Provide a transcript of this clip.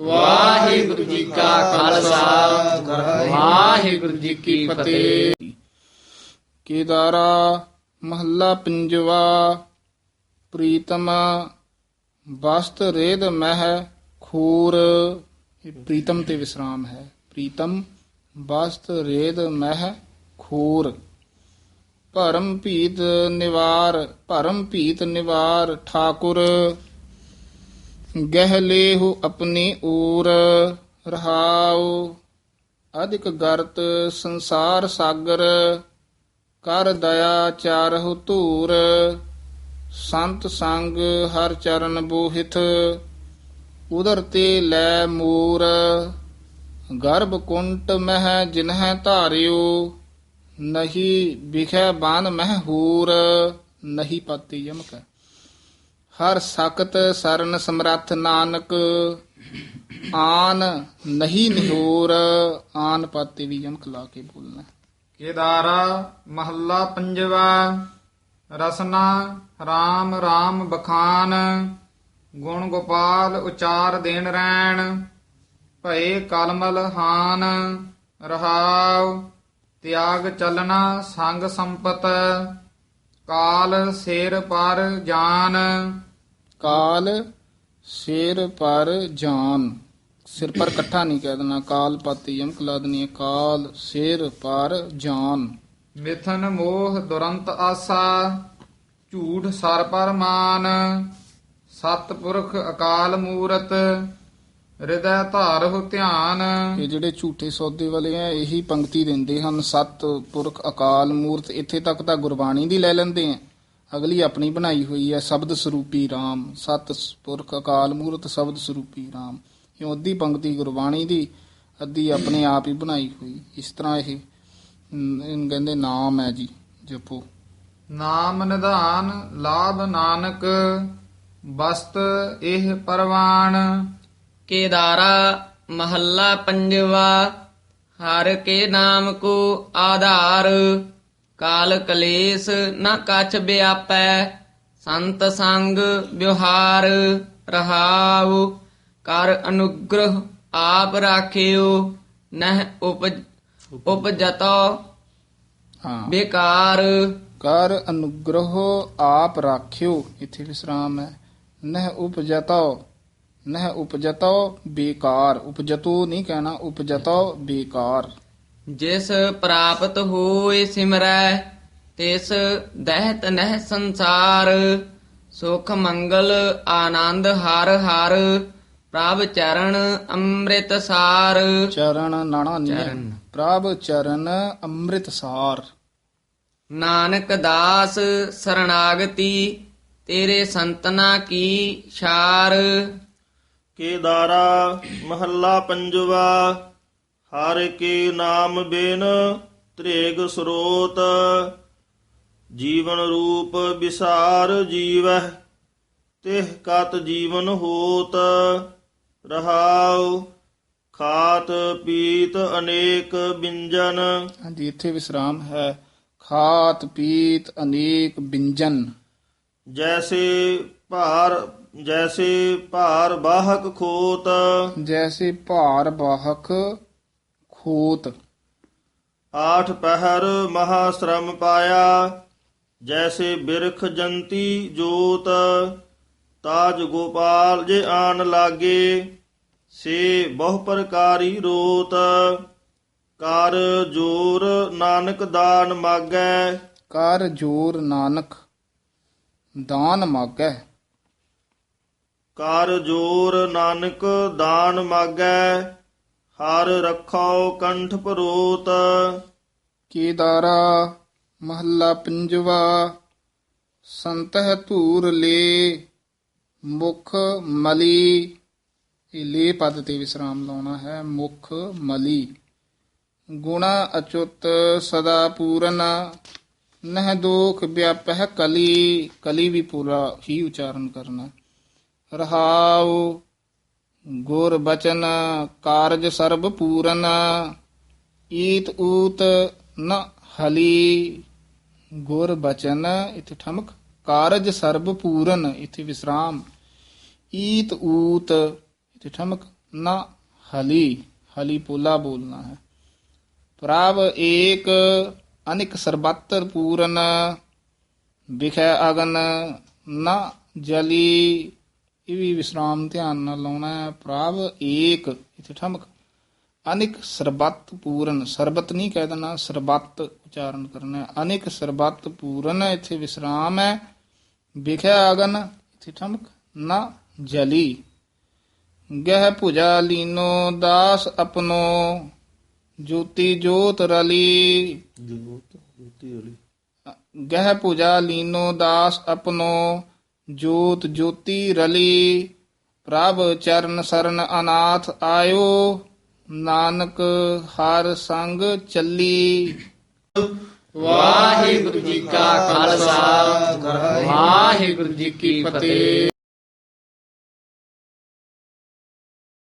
ਵਾਹਿਗੁਰੂ ਜੀ ਕਾ ਖਾਲਸਾ। ਵਾਹਿਗੁਰੂ ਜੀ ਕੀ ਫਤਿਹ। ਕੇਦਾਰਾ ਮਹੱਲਾ ਪੰਜਵਾ, ਪ੍ਰੀਤਮ ਬਸਤ ਰੇਦ ਮਹਿ ਖੂਰ। ਪ੍ਰੀਤਮ ਤੇ ਵਿਸਰਾਮ ਹੈ। ਪ੍ਰੀਤਮ ਬਸਤ ਰੇਦ ਮਹਿ ਖੂਰ। ਭਰਮ ਭੀਤ ਨਿਵਾਰ, ਭਰਮ ਭੀਤ ਨਿਵਾਰ ਠਾਕੁਰ। ਗਹਿ ਲੇਹੁ ਆਪਣੀ ਊਰ ਰਹਾਉ, ਅਧਿਕ ਗਰਤ ਸੰਸਾਰ ਸਾਗਰ, ਕਰ ਦਇਆ ਚਾਰਹੁ ਧੂਰ, ਸੰਤ ਸੰਗ ਹਰ ਚਰਨ ਬੋਹਿਤ ਉਦਰ ਤੇ ਲੈ ਮੂਰ, ਗਰਭ ਕੁੰਟ ਮਹਿ ਜਿਨਹਿ ਧਾਰਿਓ, ਨਹੀਂ ਵਿਖੈ ਬਾਨ ਮਹਿ ਹੂਰ, ਨਹੀਂ ਪਤੀ ਯਮਕੈ। ਹਰ ਸਖਤ ਸਰਨ ਸਮਰੱਥ ਨਾਨਕ, ਆਨ ਨਹੀਂ ਨਿਹੂਰ, ਆਨ ਪਤੀ ਵੀ ਯਮਕ ਲਾ ਕੇ ਬੋਲਣਾ। ਕੇਦਾਰਾ ਮਹੱਲਾ ਪੰਜਵਾ, ਰਸਨਾ RAM RAM ਬਖਾਨ, ਗੁਣ ਗੋਪਾਲ ਉਚਾਰ ਦੇਣ ਰੈਣ, ਭਏ ਕਲਮਲ ਹਾਨ, ਰਹਾਉ, ਤਿਆਗ ਚਲਣਾ ਸੰਗ ਸੰਪਤ। ਕਾਲ ਸਿਰ ਪਰ ਜਾਨ। ਕਾਲ ਸਿਰ ਪਰ ਜਾਨ। ਸਿਰ ਪਰ ਇਕੱਠਾ ਨਹੀਂ ਕਹਿ ਦੇਣਾ। ਕਾਲ ਪਾਤੀ ਯਮਕ ਲਾ ਦੇਣੀ ਹੈ। ਕਾਲ ਸਿਰ ਪਰ ਜਾਨ। ਮਿਥਨ ਮੋਹ ਦੁਰੰਤ ਆਸਾ ਝੂਠ ਸਰ ਪਰ ਮਾਨ। ਸਤਪੁਰਖ ਅਕਾਲ ਮੂਰਤ ਹਿਰਦੈ ਧਾਰਹੁ ਧਿਆਨ। ਇਹ ਜਿਹੜੇ ਝੂਠੇ ਸੌਦੇ ਵਾਲੇ ਆ ਇਹੀ ਪੰਕਤੀ ਦਿੰਦੇ ਹਨ। ਸਤ ਪੁਰਖ ਅਕਾਲ ਮੂਰਤ ਇੱਥੇ ਤੱਕ ਤਾਂ ਗੁਰਬਾਣੀ ਦੀ ਲੈ ਲੈਂਦੇ ਆ। ਅਗਲੀ ਆਪਣੀ ਬਣਾਈ ਹੋਈ ਹੈ ਸ਼ਬਦ ਸਰੂਪੀ RAM ਸਤ ਪੁਰਖ ਅਕਾਲ ਮੂਰਤ ਸ਼ਬਦ ਸਰੂਪੀ RAM ਇਹ ਅੱਧੀ ਪੰਕਤੀ ਗੁਰਬਾਣੀ ਦੀ ਅੱਧੀ ਆਪਣੇ ਆਪ ਹੀ ਬਣਾਈ ਹੋਈ। ਇਸ ਤਰ੍ਹਾਂ ਇਹ ਇਹਨੂੰ ਕਹਿੰਦੇ ਨਾਮ ਹੈ ਜੀ ਜਪੋ। ਨਾਮ ਨਿਧਾਨ ਲਾਭ ਨਾਨਕ ਬਸਤ ਇਹ ਪਰਵਾਨ। ਕੇਦਾਰਾ ਮਹੱਲਾ ਪੰਜਵਾ ਹਰ ਕੇ ਨਾਮ ਕੋ ਆਧਾਰ ਕਾਲ ਕਲੇਸ਼ ਨ ਕਛ ਵਿਆਪੈ ਸੰਤ ਸੰਗ ਵਿਵਹਾਰ ਰਹਾਉ ਕਰ ਅਨੁਗ੍ਰਹ ਆਪ ਰਾਖਿਓ ਨਹਿ ਉਪਜ ਉਪਜਤੋ ਬੇਕਾਰ। ਕਰ ਅਨੁਗ੍ਰਹ ਆਪ ਰਾਖਿਓ ਇੱਥੇ ਵਿਸਰਾਮ ਹੈ? ਨਹਿ ਉਪਜਤੋ। ਨਹਿ ਉਪਜਤੋ ਬੇਕਾਰ। ਉਪਜਤੋ ਨਹੀਂ ਕਹਿਣਾ ਉਪਜਤੋ ਬੇਕਾਰ। ਜਿਸ ਪ੍ਰਾਪਤ ਹੋਏ ਸਿਮਰੈ ਤਿਸ ਦਹਿਤ ਨਹਿ ਸੰਸਾਰ। ਸੁਖ ਮੰਗਲ ਆਨੰਦ ਹਰ ਹਰ ਪ੍ਰਭ ਚਰਨ ਅੰਮ੍ਰਿਤ ਸਾਰ। ਚਰਨ ਨਾਣਾ ਚਰਨ। ਪ੍ਰਭ ਚਰਨ ਅੰਮ੍ਰਿਤ ਸਾਰ। ਨਾਨਕ ਦਾਸ ਸਰਣਾਗਤੀ ਤੇਰੇ ਸੰਤਨਾ ਕੀ ਛਾਰ। ਕੇਦਾਰਾ ਮਹੱਲਾ ਪੰਜਵਾ ਹਰ ਕੇ ਨਾਮ ਬਿਨ ਤ੍ਰੇਗ ਸਰੋਤ ਜੀਵਨ ਰੂਪ ਵਿਸਾਰ ਜੀਵਹਿ ਤਿਹ ਕਤ ਜੀਵਨ ਹੋਤ ਰਹਾਉ ਖਾਤ ਪੀਤ ਅਨੇਕ ਬਿੰਜਨ। ਹਾਂਜੀ ਇੱਥੇ ਵਿਸਰਾਮ ਹੈ। ਖਾਤ ਪੀਤ ਅਨੇਕ ਬਿੰਜਨ। ਜੈਸੇ ਭਾਰ ਜੈਸੇ ਭਾਰ ਬਾਹਕ ਖੋਤ। ਜੈਸੇ ਭਾਰ ਬਾਹਕ ਖੋਤ। ਆਠ ਪਹਿਰ ਮਹਾ ਸ਼ਰਮ ਪਾਇਆ ਜੈਸੇ ਬਿਰਖ ਜੰਤੀ ਜੋਤ। ਤਾਜ ਗੋਪਾਲ ਜੇ ਆਨ ਲਾਗੇ ਸੇ ਬਹੁ ਪ੍ਰਕਾਰੀ ਰੋਤ। ਕਰ ਜੋਰ ਨਾਨਕ ਦਾਨ ਮਾਗੈ। ਕਰ ਜੋਰ ਨਾਨਕ ਦਾਨ ਮਾਗੈ। ਕਰ ਜੋਰ ਨਾਨਕ ਦਾਨ ਮਾਗੈ, ਹਰ ਰੱਖੋ ਕੰਠ ਪਰੋਤ ਕੇਦਾਰਾ ਮਹੱਲਾ ਪੰਜਵਾ, ਸੰਤਹ ਧੂਰ ਲੇ, ਮੁਖ ਮਲੀ। ਇਹ ਲੇ ਪਦ ਤੇ ਵਿਸਰਾਮ ਲਾਉਣਾ ਹੈ, ਮੁਖ ਮਲੀ। ਗੁਣਾ ਅਚੁੱਤ ਸਦਾ ਪੂਰਨ, ਨਹਿ ਦੋਖ ਵਿਆਪਹਿ ਕਲੀ। ਕਲੀ ਵੀ ਪੂਰਾ ਹੀ ਉਚਾਰਨ ਕਰਨਾ। ਰਹਾਉ, ਗੁਰ ਬਚਨ, ਕਾਰਜ ਸਰਬ ਪੂਰਨ, ਈਤ ਊਤ ਨ ਹਲੀ। ਗੁਰ ਬਚਨ, ਇਥੇ ਠਮਕ, ਕਾਰਜ ਸਰਬ ਪੂਰਨ, ਇਥੇ ਵਿਸਰਾਮ। ਈਤ ਊਤ, ਇਥੇ ਠਮਕ, ਨ ਹਲੀ। ਹਲੀ ਪੋਲਾ ਬੋਲਣਾ ਹੈ। ਪ੍ਰਭ ਏਕ, ਅਨਿਕ ਸਰਬੱਤਰ ਪੂਰਨ। ਵਿਖੇ ਅਗਨ, ਨਾ ਜਲੀ। ਇਹ ਵੀ ਵਿਸਰਾਮ ਧਿਆਨ ਨਾਲ ਲਾਉਣਾ ਹੈ। ਪ੍ਰਭ ਏਕ ਇਥੇ ਠਮਕ। ਅਨਿਕ ਸਰਬੱਤ ਪੂਰਨ ਸਰਬਤ ਨਹੀਂ ਕਹਿ ਦੇਣਾ ਸਰਬੱਤ ਉਚਾਰਨ ਕਰਨਾ ਹੈ। ਅਨਿਕ ਸਰਬੱਤ ਪੂਰਨ ਇੱਥੇ ਵਿਸਰਾਮ ਹੈ। ਵਿਖਿਆ ਅਗਨ ਇੱਥੇ ਠਮਕ। ਨਾ ਜਲੀ। ਗਹਿ ਭੁਜਾ ਲੀਨੋ ਦਾਸ ਆਪਣੋ ਜੋਤੀ ਜੋਤ ਰਲੀ। ਜੋਤ ਜੋਤੀ ਵਾਲੀ ਗਹਿ ਪੂਜਾ ਲੀਨੋ ਦਾਸ ਆਪਣੋ ਜੋਤ ਜੋਤੀ ਰਲੀ, ਪ੍ਰਭ ਚਰਨ ਸਰਨ ਅਨਾਥ ਆਇਓ, ਨਾਨਕ ਹਰ ਸੰਗ ਚੱਲੀ। ਵਾਹਿਗੁਰੂ ਜੀ ਕਾ ਖਾਲਸਾ, ਵਾਹਿਗੁਰੂ ਜੀ ਕੀ ਫਤਿਹ।